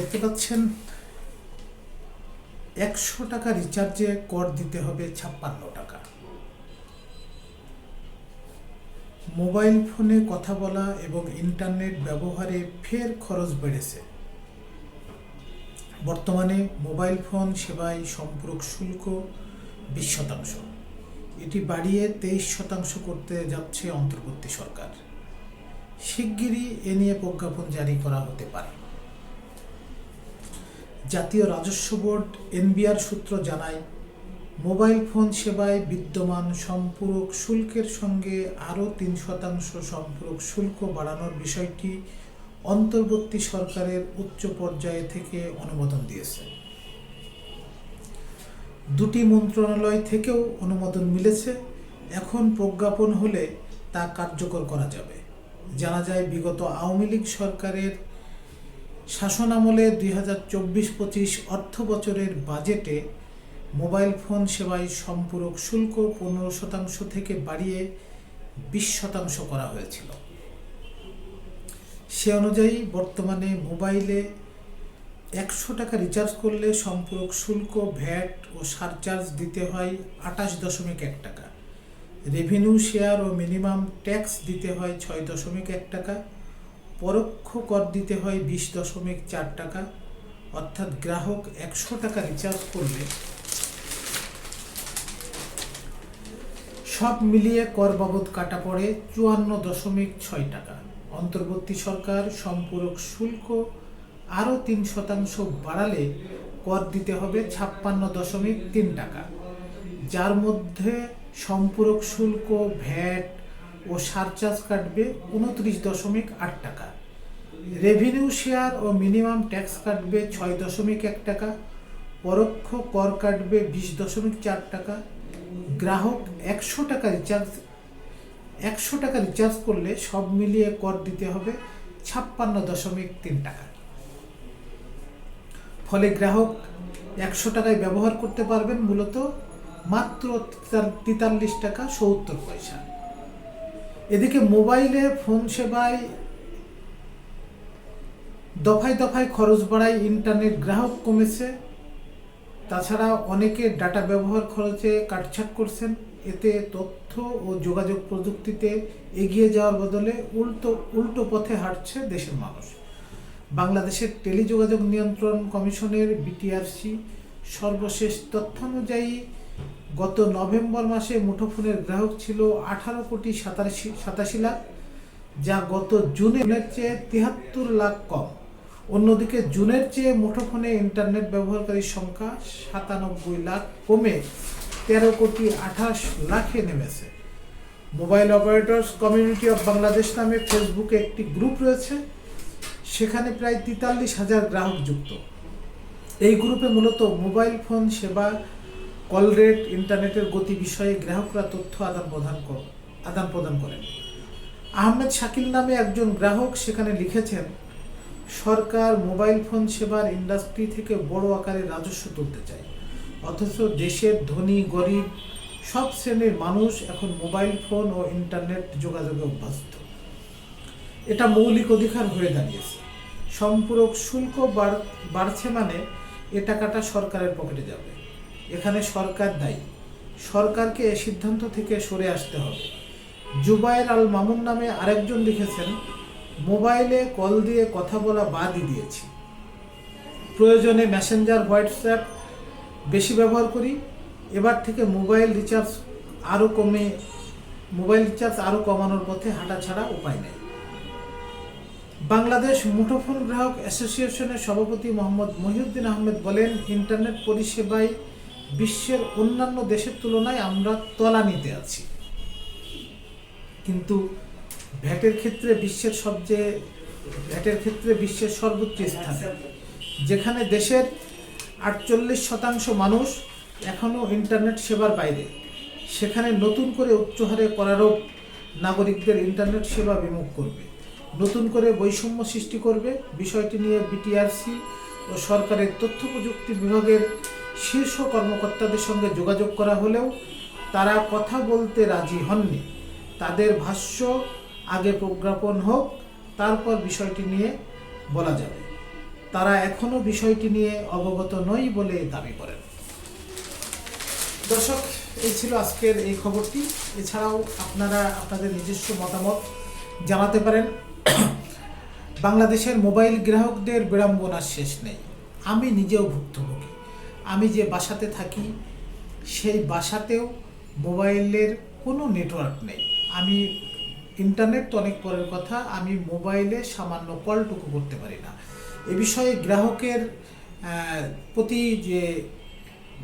দেখতে পাচ্ছেন, একশো টাকা রিচার্জে কর দিতে হবে ছাপ্পান্ন টাকা। মোবাইল ফোনে কথা বলা এবং ইন্টারনেট ব্যবহারে ফের খরচ বেড়েছে। বর্তমানে মোবাইল ফোন সেবায় সম্পূরক শুল্ক বিশ শতাংশ। এটি বাড়িয়ে তেইশ শতাংশ করতে যাচ্ছে অন্তর্বর্তী সরকার। শিগগিরই এ নিয়ে প্রজ্ঞাপন জারি করা হতে পারে। জাতীয় রাজস্ব বোর্ড এনবিআর সূত্র জানায়, মোবাইল ফোন সেবায় বিদ্যমান সম্পূরক শুল্কের সঙ্গে আরও তিন শতাংশ সম্পূরক শুল্ক বাড়ানোর বিষয়টি অন্তর্বর্তী সরকারের উচ্চ পর্যায়ে থেকে অনুমোদন দিয়েছে। দুটি মন্ত্রণালয় থেকেও অনুমোদন মিলেছে। এখন প্রজ্ঞাপন হলে তা কার্যকর করা যাবে। জানা যায়, বিগত আওয়ামী লীগ সরকারের শাসনামলে দুই হাজার চব্বিশ পঁচিশ অর্থ বছরের বাজেটে মোবাইল ফোন সেবায় সম্পূরক শুল্ক পনেরো শতাংশ থেকে বাড়িয়ে বিশ শতাংশ করা হয়েছিল। সে অনুযায়ী বর্তমানে মোবাইলে একশো টাকা রিচার্জ করলে সম্পূরক শুল্ক, ভ্যাট ও সারচার্জ দিতে হয় আঠাশ দশমিক এক টাকা। রেভিনিউ শেয়ার ও মিনিমাম ট্যাক্স দিতে হয় ছয় দশমিক এক টাকা। পরোক্ষ কর দিতে হয় বিশ দশমিক চার টাকা, অর্থাৎ গ্রাহক একশো টাকা রিচার্জ করলে সব মিলিয়ে কর বাবদ কাটা পড়ে চুয়ান্ন দশমিক ছয় টাকা। অন্তর্বর্তী সরকার সম্পূরক শুল্ক আরও তিন শতাংশ বাড়ালে কর দিতে হবে ছাপ্পান্ন দশমিক তিন টাকা। যার মধ্যে সম্পূরক শুল্ক, ভ্যাট ও সারচার্জ কাটবে উনত্রিশ দশমিক আট টাকা। রেভিনিউ শেয়ার ও মিনিমাম ট্যাক্স কাটবে ছয় দশমিক এক টাকা, পরোক্ষ কর কাটবে বিশ দশমিক চার টাকা, গ্রাহক একশো টাকা রিচার্জ একশো টাকা রিচার্জ করলে সব মিলিয়ে কর দিতে হবে ছাপ্পান্ন দশমিক তিন টাকা। ফলে গ্রাহক একশো টাকায় ব্যবহার করতে পারবেন মূলত মাত্র তেতাল্লিশ টাকা সত্তর পয়সা। এদিকে মোবাইলে ফোন সেবায় দফায় দফায় খরচ বাড়ায় ইন্টারনেট গ্রাহক কমেছে। তাছাড়া অনেকে ডাটা ব্যবহার খরচে কাটছাট করছেন। এতে তথ্য ও যোগাযোগ প্রযুক্তিতে এগিয়ে যাওয়ার বদলে উল্টো উল্টো পথে হাঁটছে দেশের মানুষ। বাংলাদেশের টেলিযোগাযোগ নিয়ন্ত্রণ কমিশনের বিটিআরসি সর্বশেষ তথ্যানুযায়ী গত নভেম্বর মাসে মুঠোফোনের গ্রাহক ছিল আঠারো কোটি সাতাশি সাতাশি লাখ, যা গত জুনের চেয়ে তিহাত্তর লাখ কম। অন্যদিকে জুনের চেয়ে মুঠোফোনে ইন্টারনেট ব্যবহারকারীর সংখ্যা সাতানব্বই লাখ কমে তেরো কোটি আঠাশ লাখে নেমেছে। Mobile operators community of Bangladesh নামে ফেসবুকে একটি গ্রুপ রয়েছে। সেখানে প্রায় তেতাল্লিশ হাজার গ্রাহক যুক্ত। এই গ্রুপে মূলত মোবাইল ফোন সেবা, কল রেট, ইন্টারনেটের গতি বিষয়ে গ্রাহকরা তথ্য আদান প্রদান আদান প্রদান করেন। আহমেদ শাকিল নামে একজন গ্রাহক সেখানে লিখেছেন সরকার মোবাইল ফোন সেবার ইন্ডাস্ট্রি থেকে বড় আকারে রাজস্ব তুলতে চায়। অথচ দেশের ধনী, গরিব সব শ্রেণির মানুষ এখন মোবাইল ফোন ও ইন্টারনেট যোগাযোগে অভ্যস্ত। এটা মৌলিক অধিকার হয়ে দাঁড়িয়েছে। সম্পূরক শুল্ক বাড়ছে মানে এ টাকাটা সরকারের পকেটে যাবে। এখানে সরকার দায়ী। সরকারকে এ সিদ্ধান্ত থেকে সরে আসতে হবে। জুবায়ের আল মামুন নামে আরেকজন লিখেছেন মোবাইলে কল দিয়ে কথা বলা বাদই দিয়েছি। প্রয়োজনে মেসেঞ্জার হোয়াটসঅ্যাপ বেশি ব্যবহার করি। এবার থেকে মোবাইল রিচার্জ আরও কমে, মোবাইল রিচার্জ আরও কমানোর পথে হাঁটা ছাড়া উপায় নেই। বাংলাদেশ মুঠোফোন গ্রাহক অ্যাসোসিয়েশনের সভাপতি মোহাম্মদ মহিউদ্দিন আহমেদ বলেন, ইন্টারনেট পরিষেবায় বিশ্বের অন্যান্য দেশের তুলনায় আমরা তলানিতে আছি। কিন্তু ভ্যাটের ক্ষেত্রে বিশ্বের সবচেয়ে, ভ্যাটের ক্ষেত্রে বিশ্বের সর্বোচ্চ স্থান। যেখানে দেশের আটচল্লিশ শতাংশ মানুষ এখনও ইন্টারনেট সেবার বাইরে। সেখানে নতুন করে উচ্চহারে করারোপ নাগরিকদের ইন্টারনেট সেবা বিমুখ করবে। নতুন করে বৈষম্য সৃষ্টি করবে। বিষয়টি নিয়ে বিটিআরসি ও সরকারের তথ্য প্রযুক্তি বিভাগের শীর্ষ কর্মকর্তাদের সঙ্গে যোগাযোগ করা হলেও তারা কথা বলতে রাজি হননি। তাদের ভাষ্য আগে প্রজ্ঞাপন হোক, তারপর বিষয়টি নিয়ে বলা যাবে। তারা এখনও বিষয়টি নিয়ে অবগত নই বলে দাবি করেন। দর্শক, এই ছিল আজকের এই খবরটি। এছাড়াও আপনারা আপনাদের নিজস্ব মতামত জানাতে পারেন। বাংলাদেশের মোবাইল গ্রাহকদের বিড়ম্বনার শেষ নেই। আমি নিজেও ভুক্তভোগী। আমি যে বাসাতে থাকি, সেই বাসাতেও মোবাইলের কোনো নেটওয়ার্ক নেই। আমি ইন্টারনেট তো অনেক পরের কথা, আমি মোবাইলে সামান্য কলটুকু করতে পারি না। এ বিষয়ে গ্রাহকের প্রতি যে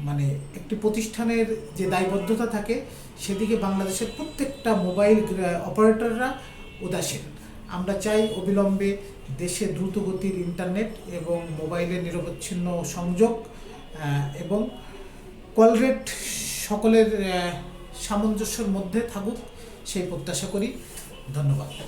মানে একটি প্রতিষ্ঠানের যে দায়বদ্ধতা থাকে, সেদিকে বাংলাদেশের প্রত্যেকটা মোবাইল অপারেটররা উদাসীন। আমরা চাই অবিলম্বে দেশে দ্রুতগতির ইন্টারনেট এবং মোবাইলের নিরবচ্ছিন্ন সংযোগ এবং কল রেট সকলের সামঞ্জস্যের মধ্যে থাকুক, সেই প্রত্যাশা করি। धन्यवाद